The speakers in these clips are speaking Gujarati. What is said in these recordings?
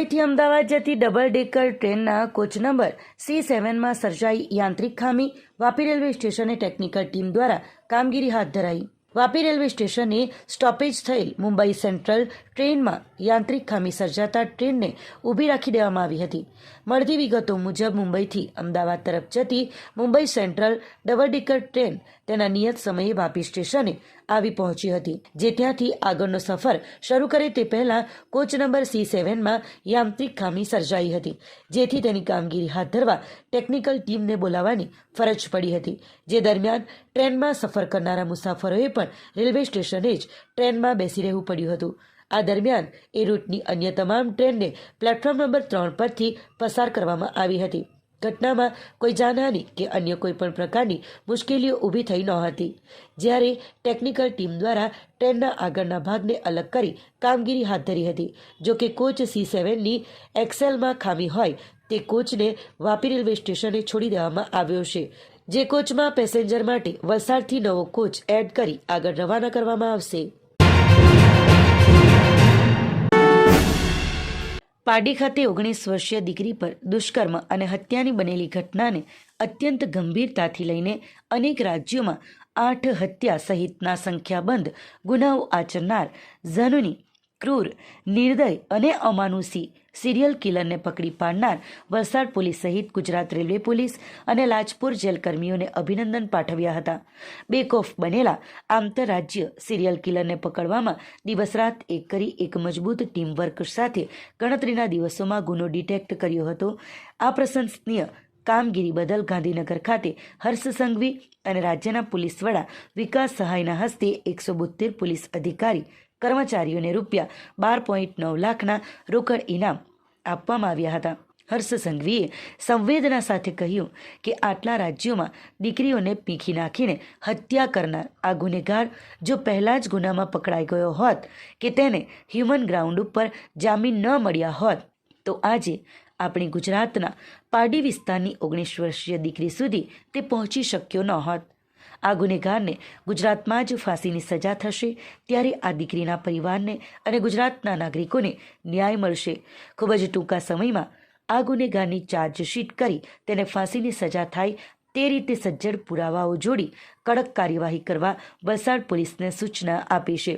મુંબઈથી અમદાવાદ જતી ડબલ ડેકર ટ્રેનના કોચ નંબર સી સેવનમાં સર્જાઈ યાંત્રિક ખામી. વાપી રેલવે સ્ટેશને ટેકનિકલ ટીમ દ્વારા કામગીરી હાથ ધરાઈ. વાપી રેલવે સ્ટેશને સ્ટોપેજ થયેલ મુંબઈ સેન્ટ્રલ ટ્રેનમાં યાંત્રિક ખામી સર્જાતા ટ્રેનને ઊભી રાખી દેવામાં આવી હતી. મળતી વિગતો મુજબ મુંબઈથી અમદાવાદ તરફ જતી Mumbai central double decker train તેના નિયત સમયે વાપી સ્ટેશને આવી પહોંચી હતી, જે ત્યાંથી આગળનો સફર શરૂ કરે તે પહેલા કોચ નંબર સી સેવનમાં યાંત્રિક ખામી સર્જાઈ હતી, જેથી તેની કામગીરી હાથ ધરવા ટેકનિકલ ટીમને બોલાવવાની ફરજ પડી હતી, જે દરમિયાન ટ્રેનમાં સફર કરનારા મુસાફરોએ પણ રેલવે સ્ટેશને જ ટ્રેનમાં બેસી રહેવું પડ્યું હતું. આ દરમિયાન એ રૂટની અન્ય તમામ ટ્રેનને પ્લેટફોર્મ નંબર ત્રણ પરથી પસાર કરવામાં આવી હતી. ઘટનામાં કોઈ જાનહાની કે અન્ય કોઈ પણ પ્રકારની મુશ્કેલીઓ ઊભી થઈ નહોતી. જ્યારે ટેકનિકલ ટીમ દ્વારા ટ્રેનના આગળના ભાગને અલગ કરી કામગીરી હાથ ધરી હતી. જો કે કોચ સી સેવનની એક્સેલમાં ખામી હોય, તે કોચને વાપી રેલવે સ્ટેશને છોડી દેવામાં આવ્યો છે, જે કોચમાં પેસેન્જર માટે વલસાડથી નવો કોચ એડ કરી આગળ રવાના કરવામાં આવશે. પારડી ખાતે ઓગણીસ વર્ષીય દીકરી પર દુષ્કર્મ અને હત્યાની બનેલી ઘટનાને અત્યંત ગંભીરતાથી લઈને અનેક રાજ્યોમાં આઠ હત્યા સહિતના સંખ્યાબંધ ગુનાઓ આચરનાર ઝનુની ક્રૂર, નિર્દય અને અમાનુષી સિરિયલ કિલરને પકડી પાડનાર વલસાડ પોલીસ સહિત ગુજરાત રેલવે પોલીસ અને લાજપુર જેલકર્મીઓને અભિનંદન પાઠવ્યા હતા. બેકઓફ બનેલા આંતરરાજ્ય સિરિયલ કિલરને પકડવામાં દિવસ રાત એક કરી એક મજબૂત ટીમ વર્ક સાથે ગણતરીના દિવસોમાં ગુનો ડિટેક્ટ કર્યો હતો. આ પ્રશંસનીય કામગીરી બદલ ગાંધીનગર ખાતે હર્ષ સંઘવી અને રાજ્યના પોલીસ વડા વિકાસ સહાયના હસ્તે એકસો બોતેર પોલીસ અધિકારી કર્મચારીઓને રૂપિયા બાર પોઈન્ટ નવ લાખના રોકડ ઇનામ આપવામાં આવ્યા હતા. હર્ષ સંઘવીએ સંવેદના સાથે કહ્યું કે આટલા રાજ્યોમાં દીકરીઓને પીખી નાખીને હત્યા કરનાર આ ગુનેગાર જો પહેલાં જ ગુનામાં પકડાઈ ગયો હોત કે તેને હ્યુમન ગ્રાઉન્ડ ઉપર જામીન ન મળ્યા હોત, તો આજે આપણી ગુજરાતના પાડી વિસ્તારની ઓગણીસ વર્ષીય દીકરી સુધી તે પહોંચી શક્યો ન હોત. આ ગુનેગારને ગુજરાતમાં જ ફાંસીની સજા થશે ત્યારે આ દીકરીના પરિવારને અને ગુજરાતના નાગરિકોને ન્યાય મળશે. ખૂબ જ ટૂંકા સમયમાં આ ગુનેગારની ચાર્જશીટ કરી તેને ફાંસીની સજા થાય તે રીતે સજ્જડ પુરાવાઓ જોડી કડક કાર્યવાહી કરવા વલસાડ પોલીસને સૂચના આપી છે.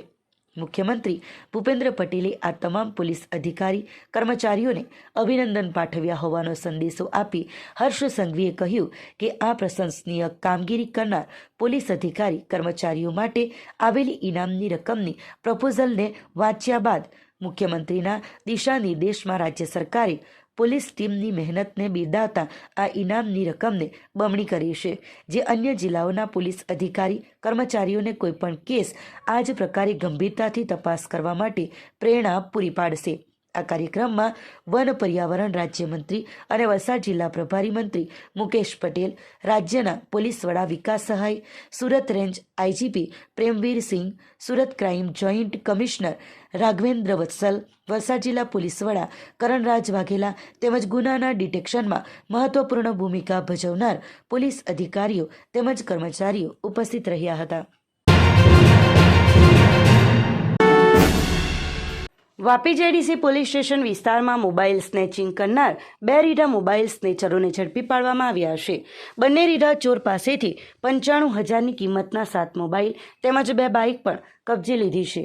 મુખ્યમંત્રી ભૂપેન્દ્ર પટેલે આ તમામ પોલીસ અધિકારી, કર્મચારીઓને અભિનંદન પાઠવ્યા હોવાનો સંદેશો આપી હર્ષ સંઘવીએ કહ્યું કે આ પ્રશંસનીય કામગીરી કરનાર પોલીસ અધિકારી, કર્મચારીઓ માટે આવેલી ઇનામની રકમની પ્રપોઝલને વાંચ્યા બાદ મુખ્યમંત્રીના દિશા નિર્દેશમાં રાજ્ય સરકારે પોલીસ ટીમની મહેનતને બિરદાવતા આ ઇનામની રકમને બમણી કરી છે. જે અન્ય જિલ્લાઓના પોલીસ અધિકારી, કર્મચારીઓને કોઈપણ કેસ આ જ પ્રકારે ગંભીરતાથી તપાસ કરવા માટે પ્રેરણા પૂરી પાડશે. આ કાર્યક્રમમાં વન પર્યાવરણ રાજ્યમંત્રી અને વલસાડ જિલ્લા પ્રભારી મંત્રી મુકેશ પટેલ, રાજ્યના પોલીસ વડા Vikas Sahay, Surat range IGP Premvir Singh, Surat crime joint commissioner Raghavendra Vatsal, Valsad જિલ્લા પોલીસ વડા કરણરાજ વાઘેલા તેમજ ગુનાના ડિટેક્શનમાં મહત્વપૂર્ણ ભૂમિકા ભજવનાર પોલીસ અધિકારીઓ તેમજ કર્મચારીઓ ઉપસ્થિત રહ્યા હતા. વાપી જેડીસી પોલીસ સ્ટેશન વિસ્તારમાં મોબાઈલ સ્નેચિંગ કરનાર બે રીઢા મોબાઈલ સ્નેચરોને ઝડપી પાડવામાં આવ્યા છે. બંને રીઢા ચોર પાસેથી પંચાણું હજારની કિંમતના સાત મોબાઈલ તેમજ બે બાઇક પણ કબજે લીધી છે.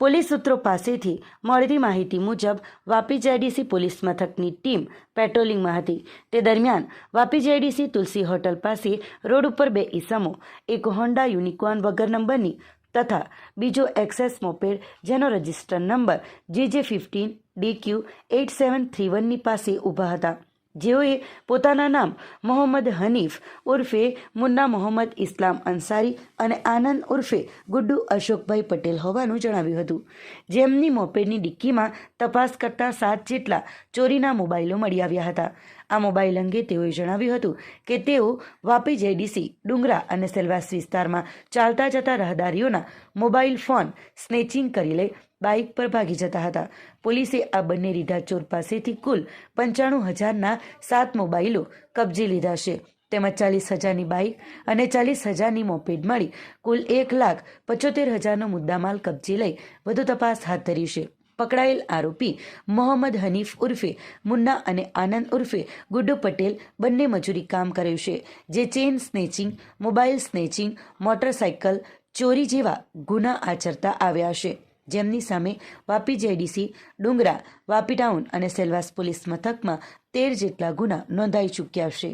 પોલીસ સૂત્રો પાસેથી મળતી માહિતી મુજબ વાપી જેડીસી પોલીસ મથકની ટીમ પેટ્રોલિંગમાં હતી. તે દરમિયાન વાપી જેડીસી તુલસી હોટલ પાસે રોડ ઉપર બે ઈસમો, એક હોન્ડા યુનિકોર્ન વગર નંબરની તથા બીજો એક્સેસ મોપેડ જેનો રજિસ્ટર નંબર જે જે fifteen DQ eight seven three વનની પાસે ઊભા હતા. જેઓએ પોતાના નામ મોહમ્મદ હનીફ ઉર્ફે મુન્ના મોહમ્મદ ઇસ્લામ અંસારી અને આનંદ ઉર્ફે ગુડ્ડુ અશોકભાઈ પટેલ હોવાનું જણાવ્યું હતું. જેમની મોપેડની ડિક્કીમાં તપાસ કરતા સાત જેટલા ચોરીના મોબાઈલો મળી આવ્યા હતા. આ મોબાઈલ અંગે તેઓએ જણાવ્યું હતું કે તેઓ વાપી જેડીસી, ડુંગરા અને સેલવાસ વિસ્તારમાં ચાલતા જતા રહદારીઓના મોબાઈલ ફોન સ્નેચિંગ કરી લઈ બાઇક પર ભાગી જતા હતા. પોલીસે આ બંને રીઢા ચોર પાસેથી કુલ પંચાણું હજારના સાત મોબાઈલો કબજે લીધા છે. તેમજ ચાલીસ હજારની બાઇક અને ચાલીસ હજારની મોપેડ મળી કુલ એક લાખ પચોતેર હજારનો મુદ્દામાલ કબજે લઈ વધુ તપાસ હાથ ધરી છે. પકડાયેલ આરોપી મોહમ્મદ હનીફ ઉર્ફે, મુન્ના અને આનંદ ઉર્ફે ગુડ્ડુ પટેલ બંને મજૂરી કામ કર્યું છે, જે chain snatching mobile snatching motorcycle ચોરી જેવા ગુના આચરતા આવ્યા છે. જેમની સામે વાપી જેડીસી, ડુંગરા, વાપી ટાઉન અને સેલવાસ પોલીસ મથકમાં તેર જેટલા ગુના નોંધાઈ ચૂક્યા છે.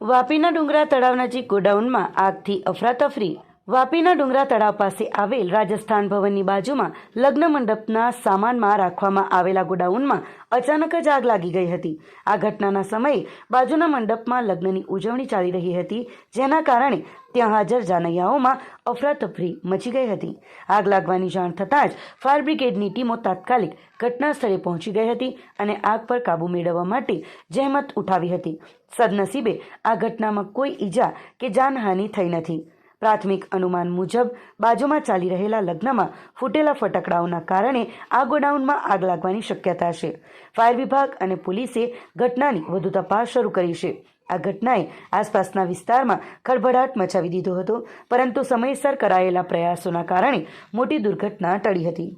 વાપીના ડુંગરા તળાવ નજીક ગોડાઉનમાં આગથી અફરાતફરી વાપીના ડુંગરા તળાવ પાસે આવેલ રાજસ્થાન ભવનની બાજુમાં લગ્ન મંડપના સામાનમાં રાખવામાં આવેલા ગોડાઉનમાં અચાનક જ આગ લાગી ગઈ હતી. આ ઘટનાના સમયે બાજુના મંડપમાં લગ્નની ઉજવણી ચાલી રહી હતી, જેના કારણે ત્યાં હાજર જાનૈયાઓમાં અફરાતફરી મચી ગઈ હતી. આગ લાગવાની જાણ થતાં જ ફાયર બ્રિગેડની ટીમો તાત્કાલિક ઘટના સ્થળે પહોંચી ગઈ હતી અને આગ પર કાબૂ મેળવવા માટે જહેમત ઉઠાવી હતી. સદનસીબે આ ઘટનામાં કોઈ ઈજા કે જાનહાનિ થઈ નથી. પ્રાથમિક અનુમાન મુજબ બાજુમાં ચાલી રહેલા લગ્નમાં ફૂટેલા ફટાકડાઓના કારણે આ ગોડાઉનમાં આગ લાગવાની શક્યતા છે. ફાયર વિભાગ અને પોલીસે ઘટનાની વધુ તપાસ શરૂ કરી છે. આ ઘટનાએ આસપાસના વિસ્તારમાં ખળભળાટ મચાવી દીધો હતો, પરંતુ સમયસર કરાયેલા પ્રયાસોના કારણે મોટી દુર્ઘટના ટળી હતી.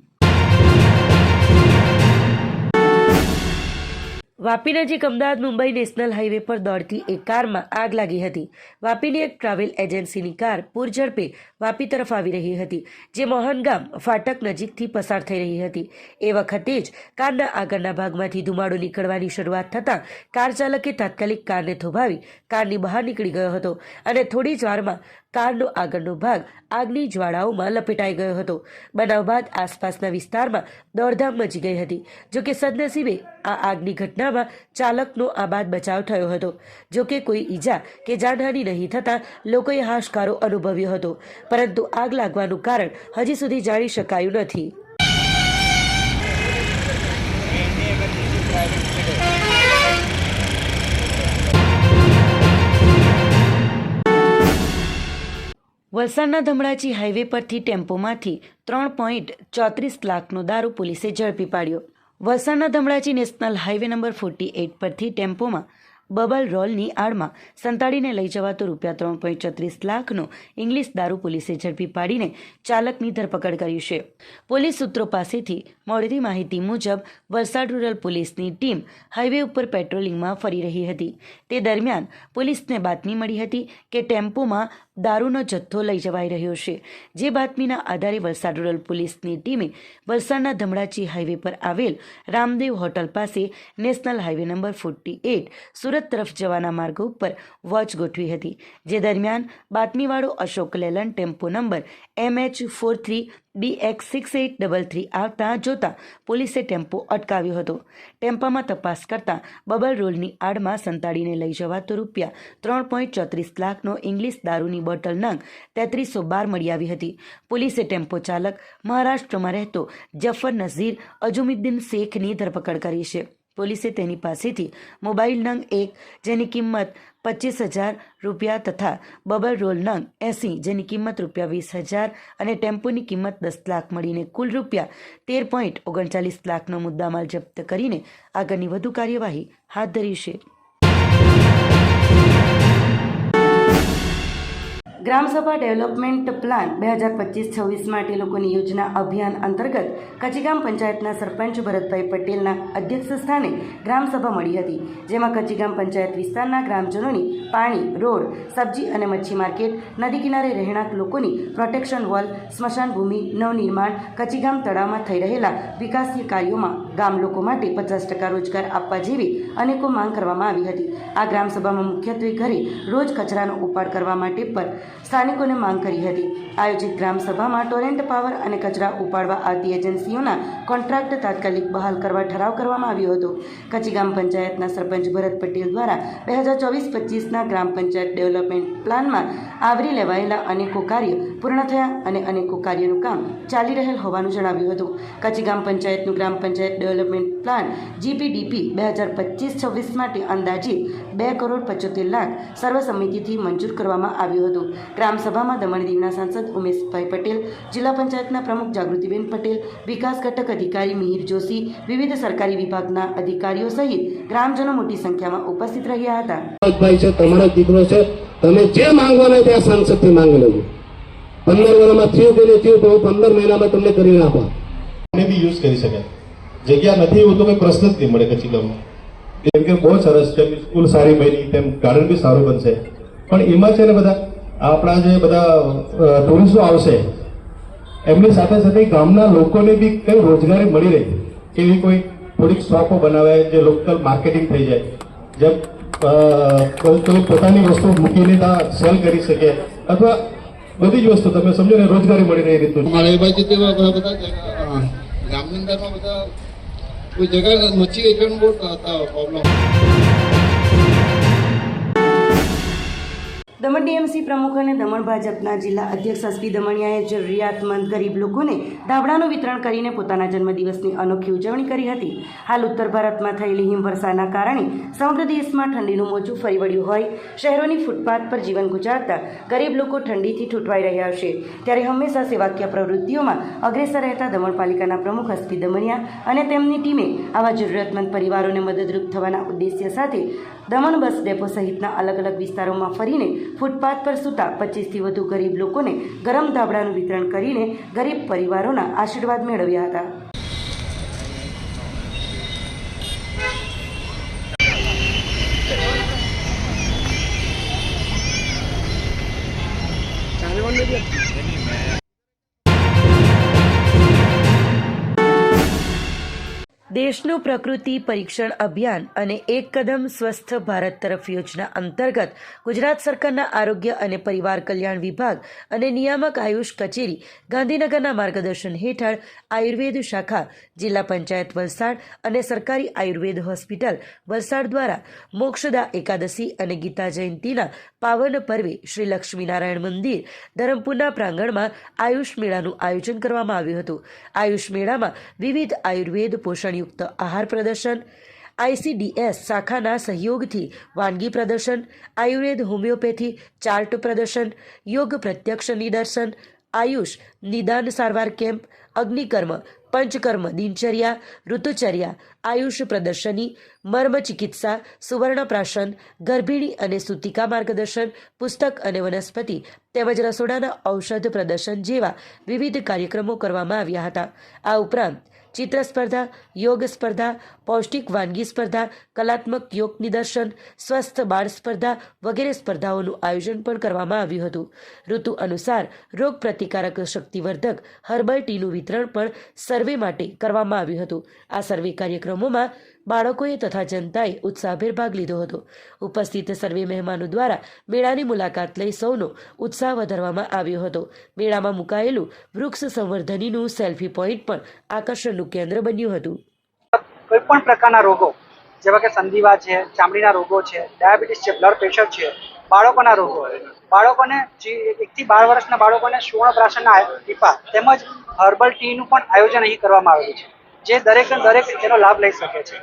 વાપી નજીક અમદાવાદ મુંબઈ નેશનલ હાઈવે પર દોડતી એક કારમાં આગ લાગી હતી. વાપીની એક ટ્રાવેલ એજન્સીની કાર પૂર ઝડપે વાપી તરફ આવી રહી હતી, જે મોહનગામ ફાટક નજીકથી પસાર થઈ રહી હતી. એ વખતે જ કારના આગળના ભાગમાંથી ધુમાડો નીકળવાની શરૂઆત થતાં કાર ચાલકે તાત્કાલિક કારને થોભાવી કારની બહાર નીકળી ગયો હતો અને થોડી જ વારમાં કારનો આગળનો ભાગ આગની જ્વાળાઓમાં લપેટાઈ ગયો હતો. બનાવ બાદ આસપાસના વિસ્તારમાં દોડધામ મચી ગઈ હતી, જોકે સદનસીબે આ આગની ઘટનામાં ચાલકનો આબાદ બચાવ થયો હતો. જોકે કોઈ ઈજા કે જાનહાની નહીં થતાં લોકોએ હાશકારો અનુભવ્યો હતો. પરંતુ આગ લાગવાનું કારણ હજી સુધી જાણી શકાયું નથી. વલસાડના ધમડાચી હાઈવે પરથી ટેમ્પોમાંથી ત્રણ પોઈન્ટ ચોત્રીસ લાખનો દારૂ પોલીસે ઝડપી પાડ્યો. વલસાડના Dhamdachi national highway number forty eight પરથી ટેમ્પોમાં બબલ રોલની આડમાં સંતાડીને લઈ જવાતો રૂપિયા ત્રણ પોઈન્ટ છત્રીસ લાખનો ઇંગ્લિશ દારૂ પોલીસે ઝડપી પાડીને ચાલકની ધરપકડ કરી છે. પોલીસ સૂત્રો પાસેથી મળતી માહિતી મુજબ વલસાડ રૂરલ પોલીસની ટીમ હાઈવે ઉપર પેટ્રોલિંગમાં ફરી રહી હતી. તે દરમિયાન પોલીસને બાતમી મળી હતી કે ટેમ્પોમાં દારૂનો જથ્થો લઈ જવાઈ રહ્યો છે. જે બાતમીના આધારે વલસાડ રૂરલ પોલીસની ટીમે વલસાડના ધમડાચી હાઈવે પર આવેલ રામદેવ હોટલ પાસે national highway number forty eight Surat તરફ જવાના માર્ગ ઉપર વોચ ગોઠવી હતી. જે દરમિયાન બાતમીવાળો Ashok Leyland, tempo number M H four three D X six eight double three આવતા જોતા પોલીસે ટેમ્પો અટકાવ્યો હતો. ટેમ્પામાં તપાસ કરતા બબલ રોલની આડમાં સંતાડીને લઈ જવાતો રૂપિયા ત્રણ પોઈન્ટ ચોત્રીસ લાખનો ઇંગ્લિશ દારૂની બોટલ નંગ તેત્રીસો બાર મળી આવી હતી. પોલીસે ટેમ્પો ચાલક મહારાષ્ટ્રમાં રહેતો જફર નઝીર અજુમુદ્દીન શેખની ધરપકડ કરી છે. પોલીસે તેની પાસેથી મોબાઈલ નંગ એક, જેની કિંમત પચીસ હજાર રૂપિયા તથા બબલ રોલ નંગ એંસી, જેની કિંમત રૂપિયા વીસ હજાર અને ટેમ્પોની કિંમત દસ લાખ મળીને કુલ રૂપિયા તેર પોઈન્ટ ઓગણચાલીસ લાખનો મુદ્દામાલ જપ્ત કરીને આગળની વધુ કાર્યવાહી હાથ ધરી છે. ગ્રામસભા ડેવલપમેન્ટ પ્લાન બે હજાર પચીસ છવ્વીસ માટે લોકોની યોજના અભિયાન અંતર્ગત કચીગામ પંચાયતના સરપંચ ભરતભાઈ પટેલના અધ્યક્ષ સ્થાને ગ્રામસભા મળી હતી, જેમાં કચીગામ પંચાયત વિસ્તારના ગ્રામજનોની પાણી, રોડ, સબ્જી અને મચ્છી માર્કેટ, નદી કિનારે રહેણાંક લોકોની પ્રોટેક્શન વોલ, સ્મશાન ભૂમિ, નવનિર્માણ, કચીગામ તળાવમાં થઈ રહેલા વિકાસની કાર્યોમાં ગામ લોકો માટે પચાસ ટકા રોજગાર આપવા જેવી અનેકો માંગ કરવામાં આવી હતી. આ ગ્રામસભામાં મુખ્યત્વે ઘરે રોજ કચરાનો ઉપાડ કરવા માટે પર સ્થાનિકોને માંગ કરી હતી. આયોજિત ગ્રામસભામાં ટોરેન્ટ પાવર અને કચરા ઉપાડવા આવતી એજન્સીઓના કોન્ટ્રાક્ટ તાત્કાલિક બહાલ કરવા ઠરાવ કરવામાં આવ્યો હતો. ગ્રામ પંચાયતના સરપંચ ભરત પટેલ દ્વારા બે હજાર ચોવીસ પચીસના ગ્રામ પંચાયત ડેવલપમેન્ટ પ્લાનમાં આવરી લેવાયેલા અનેકો કાર્ય પૂર્ણ થયા અને અનેકો કાર્યનું કામ ચાલી રહેલ હોવાનું જણાવ્યું હતું. કચ્છી ગ્રામ પંચાયતનું ગ્રામ પંચાયત ડેવલપમેન્ટ પ્લાન જીપીડીપી બે હજાર પચીસ છવ્વીસ માટે અંદાજિત બે કરોડ પચોતેર લાખ સર્વસંમતિથી મંજૂર કરવામાં આવ્યું હતું. ગ્રામસભામાં દમણ દીવના સાંસદ ઉમેશભાઈ પટેલ જિલ્લા પંચાયતના પ્રમુખ જાગૃતિબેન પટેલ વિકાસ ઘટક અધિકારી મિહિર જોશી વિવિધ સરકારી વિભાગના અધિકારીઓ સહિત ગ્રામજનો મોટી સંખ્યામાં ઉપસ્થિત રહ્યા હતા. ભાઈ છે તમારો દીકરો છે. તમે જે માંગવાના ત્યાં સાંસદથી માંગી લેજો. પંદર મહિનામાં થયું કે નહીં થયું તો હું પંદર મહિનામાં તમને કરીને આપો ને બી યુઝ કરી શકાય જગ્યા નથી એવું તો કોઈ પ્રશ્ન જ નહીં મળે કચ્છી ગામમાં. કેમ કે બહુ સરસ છે સ્કૂલ સારી બની તેમ ગાર્ડન બી સારું બનશે. પણ એમાં છે ને બધા આપણા જે બધા ટુરિસ્ટો આવશે, એમની સાથે સાથે ગામના લોકોને બી કઈ રોજગારી મળી રહે, એવી કોઈ થોડીક શોપો બનાવે જે લોકલ માર્કેટિંગ થઈ જાય. જેમ કોઈ પોતાની વસ્તુ મૂકીને ત્યાં સેલ કરી શકે, અથવા બધી જ વસ્તુ તમે સમજો ને, રોજગારી મળી રહે એ રીતનું. અમારે એ બાજુ તેવા ઘણા બધા ગામની અંદરમાં બધા કોઈ જગ્યા મચ્છી વેચવાનું બહુ પ્રોબ્લેમ દમણ ડીએમસી પ્રમુખ અને દમણ ભાજપના જિલ્લા અધ્યક્ષ અસપી દમણિયાએ જરૂરિયાતમંદ ગરીબ લોકોને ધાબળાનું વિતરણ કરીને પોતાના જન્મદિવસની અનોખી ઉજવણી કરી હતી. હાલ ઉત્તર ભારતમાં થયેલી હિમવર્ષાના કારણે સમગ્ર દેશમાં ઠંડીનું મોજું ફરી વળ્યું હોય. શહેરોની ફૂટપાથ પર જીવન ગુજારતા ગરીબ લોકો ઠંડીથી ઠૂંટવાઈ રહ્યા છે. ત્યારે હંમેશા સેવાકીય પ્રવૃત્તિઓમાં અગ્રેસર રહેતા દમણ પાલિકાના પ્રમુખ એસપી દમણિયા અને તેમની ટીમે આવા જરૂરિયાતમંદ પરિવારોને મદદરૂપ થવાના ઉદ્દેશ્ય સાથે દમણ બસ ડેપો સહિતના અલગ અલગ વિસ્તારોમાં ફરીને ફૂટપાથ પર સૂતા પચીસથી વધુ ગરીબ લોકોને ગરમ ધાબળાનું વિતરણ કરીને ગરીબ પરિવારોના આશીર્વાદ મેળવ્યા હતા. દેશનું પ્રકૃતિ પરીક્ષણ અભિયાન અને એક કદમ સ્વસ્થ ભારત તરફ યોજના અંતર્ગત ગુજરાત સરકારના આરોગ્ય અને પરિવાર કલ્યાણ વિભાગ અને નિયામક આયુષ કચેરી ગાંધીનગરના માર્ગદર્શન હેઠળ આયુર્વેદ શાખા, જિલ્લા પંચાયત વલસાડ અને સરકારી આયુર્વેદ હોસ્પિટલ વલસાડ દ્વારા મોક્ષદા એકાદશી અને ગીતા જયંતીના પાવન પર્વે શ્રી લક્ષ્મીનારાયણ મંદિર ધરમપુરના પ્રાંગણમાં આયુષ મેળાનું આયોજન કરવામાં આવ્યું હતું. આયુષ મેળામાં વિવિધ આયુર્વેદ પોષણયુક્ત આહાર પ્રદર્શન આઈસીડીએસ શાખાના સહયોગથી વાનગી પ્રદર્શન, આયુર્વેદ હોમિયોપેથી ચાર્ટ પ્રદર્શન, યોગ પ્રત્યક્ષ નિદર્શન, આયુષ નિદાન સારવાર કેમ્પ, અગ્નિકર્મ, પંચકર્મ દિનચર્યા, ઋતુચર્યા, આયુષ પ્રદર્શની, મર્મ ચિકિત્સા, સુવર્ણપ્રાશન, ગર્ભિણી અને સૂતિકા માર્ગદર્શન, પુસ્તક અને વનસ્પતિ તેમજ રસોડાના ઔષધ પ્રદર્શન જેવા વિવિધ કાર્યક્રમો કરવામાં આવ્યા હતા. આ ઉપરાંત ચિત્ર સ્પર્ધા, યોગ સ્પર્ધા, પૌષ્ટિક વાનગી સ્પર્ધા, કલાત્મક યોગ નિદર્શન, સ્વસ્થ બાળ સ્પર્ધા વગેરે સ્પર્ધાઓનું આયોજન પણ કરવામાં આવ્યું હતું. ઋતુ અનુસાર રોગ પ્રતિકારક શક્તિવર્ધક હર્બલ ટીનું વિતરણ પણ સર્વે માટે કરવામાં આવ્યું હતું. આ સર્વે કાર્યક્રમોમાં બાળકોએ તથા જનતાએ ઉત્સાહભેર ભાગ લીધો હતો. ઉપસ્થિત સર્વે મહેમાનો દ્વારા મેળાની મુલાકાત લઈ સૌનો ઉત્સાહ વધારવામાં આવ્યો હતો. મેળામાં મુકાયેલું વૃક્ષ સંવર્ધનીનું સેલ્ફી પોઈન્ટ પણ આકર્ષણનું કેન્દ્ર બન્યું હતું. કોઈ પણ પ્રકારના રોગો, જેવા કે સંધિવા છે, ચામડીના રોગો છે, ડાયાબિટીસ છે, બ્લડ પ્રેશર છે, બાળકોના રોગો, બાળકોને એકથી બાર વર્ષના બાળકોને સુવર્ણપ્રાશનના ટીપા તેમજ હર્બલ ટીનું પણ આયોજન અહીં કરવામાં આવેલું છે. જે દરેક દરેક તેનો લાભ લઈ શકે છે.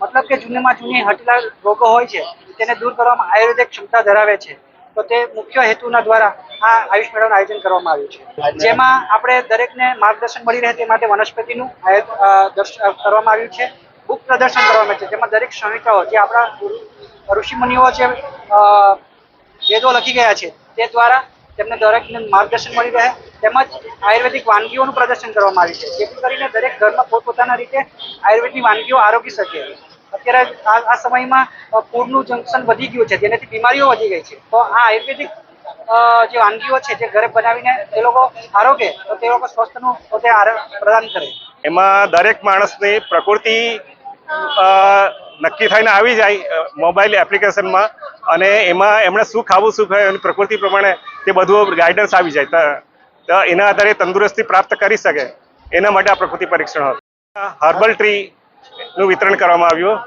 મતલબ કે જૂનીમાં જૂની હટેલા રોગો હોય છે તેને દૂર કરવામાં આયુર્વેદિક ક્ષમતા ધરાવે છે તો તે મુખ્ય હેતુના દ્વારા આ આયુષ મેળાનું આયોજન કરવામાં આવ્યું છે. જેમાં આપણે દરેકને માર્ગદર્શન મળી રહે તે માટે વનસ્પતિનું કરવામાં આવ્યું છે. બુક પ્રદર્શન કરવામાં છે જેમાં દરેક સંહિતાઓ જે આપણા ઋષિમુનિઓ જે અ, વેદો લખી ગયા છે તે દ્વારા તેમને દરેકને માર્ગદર્શન મળી રહે. તેમજ આયુર્વેદિક વાનગીઓનું પ્રદર્શન કરવામાં આવ્યું છે. જેથી કરીને દરેક ઘરમાં પોતપોતાના રીતે આયુર્વેદની વાનગીઓ આરોગી શકે. અત્યારે આ સમયમાં પૂરનું જંકશન વધી ગયું છે. જેનાથી બીમારીઓ વધી ગઈ છે. તો આ આયુર્વેદિક જે વાનગીઓ છે જે ઘરે બનાવીને તે લોકો આરોગે, તો તે લોકો સ્વસ્થનું પોતે પ્રદાન કરે. એમાં દરેક માણસની પ્રકૃતિ નક્કી થઈને આવી જાય મોબાઈલ એપ્લિકેશનમાં. અને એમાં એમણે શું ખાવું, શું ખાય એની પ્રકૃતિ પ્રમાણે તે બધું ગાઈડન્સ આવી જાય. તો- એના આધારે તંદુરસ્તી પ્રાપ્ત કરી શકે. એના માટે આ પ્રકૃતિ પરીક્ષણ હતું હર્બલ ટ્રી નું વિતરણ કરવામાં આવ્યું.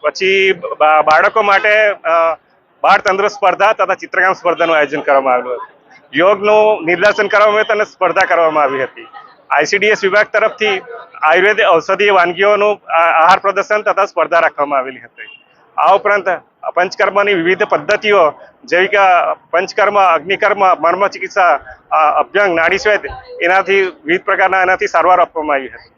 પછી બાળકો માટે બાળ તંદુરસ્ત સ્પર્ધા તથા ચિત્રકામ સ્પર્ધાનું આયોજન કરવામાં આવ્યું હતું. યોગનું નિર્દેશન કરવામાં આવ્યું અને સ્પર્ધા કરવામાં આવી હતી. આઈસીડીએસ વિભાગ તરફથી આયુર્વેદ ઔષધીય વાનગીઓનું આહાર પ્રદર્શન તથા સ્પર્ધા રાખવામાં આવેલી હતી. આ ઉપરાંત પંચકર્મની વિવિધ પદ્ધતિઓ, જેવી કે પંચકર્મ, અગ્નિકર્મ મર્મ ચિકિત્સા અભ્યંગ, નાડી શ્વેત એનાથી વિવિધ પ્રકારના એનાથી સારવાર આપવામાં આવી હતી.